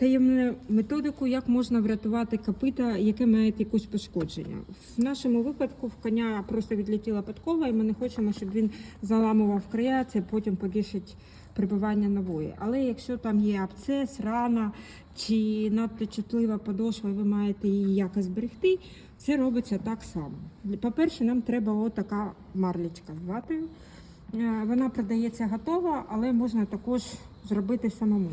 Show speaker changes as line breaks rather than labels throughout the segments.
таємну методику, як можна врятувати копита, яке має якусь пошкодження. В нашому випадку в коня просто відлетіла подкова, і ми не хочемо, щоб він заламував края, це потім погіршить прибивання нової. Але якщо там є абцес, рана чи надто чутлива подошва, і ви маєте її якось зберегти, це робиться так само. По-перше, нам треба отака марлічка з ватою. Е, Вона продається готова, але можна також зробити самому.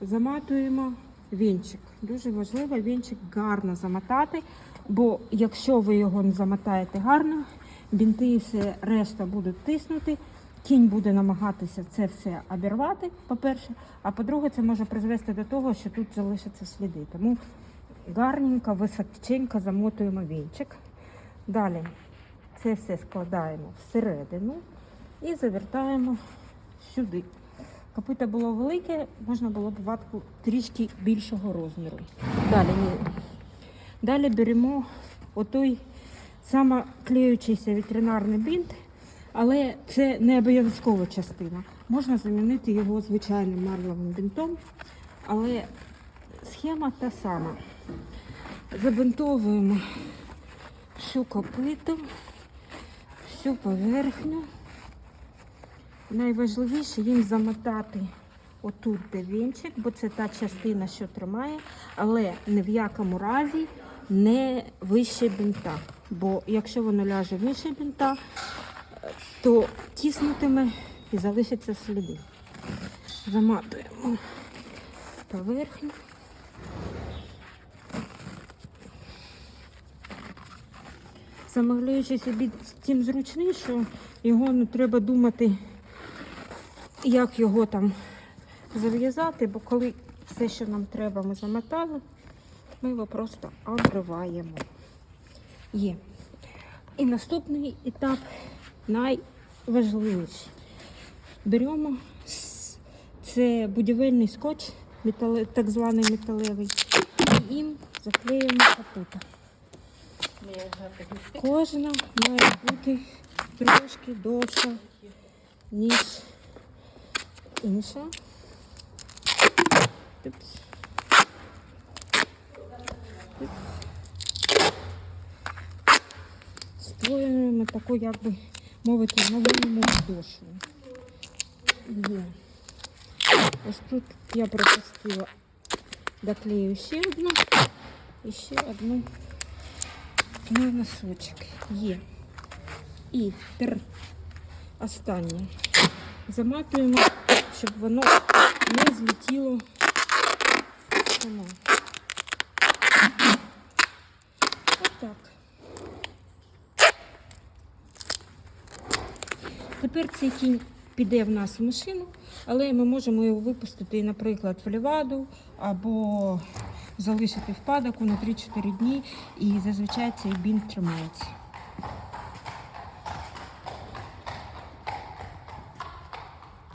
Заматуємо вінчик. Дуже важливо вінчик гарно замотати, бо якщо ви його не замотаєте гарно, бінти і все решта будуть тиснути. Кінь буде намагатися це все обірвати, по-перше, а по-друге, це може призвести до того, що тут залишаться сліди. Тому гарненько, височенько замотуємо вінчик. Далі це все складаємо всередину і завертаємо сюди. Копита було велике, можна було б ватку трішки більшого розміру. Далі. Далі беремо отой самоклеючийся ветеринарний бінт, але це не обов'язкова частина. Можна замінити його звичайним марловим бінтом, але схема та сама. Забинтовуємо всю копиту, всю поверхню. Найважливіше їм замотати отут де вінчик, бо це та частина, що тримає, але ні в якому разі не вище бінта. Бо якщо воно ляже вище бінта, то тіснутиме і залишаться сліди. Заматуємо поверхню. Замовляючи собі тим зручний, що його не треба думати, як його там зав'язати, бо коли все, що нам треба, ми замотали, ми його просто обриваємо. Є. І наступний етап найважливіший. Беремо це будівельний скотч, так званий металевий, і їм заклеюємо капута. Кожна має бути трошки довша, ніж інша. Типс. Типс. Створюємо таку, як би мовити, новинну дошу. Є. Ось тут я пропустила, доклею ще одну і ще одну на носочок. Є. І тепер останнє. Заматуємо, Щоб воно не злетіло само. Отак. Тепер цей кінь піде в нас в машину, але ми можемо його випустити, наприклад, в ліваду або залишити в падоку на 3-4 дні, і зазвичай цей бінт тримається.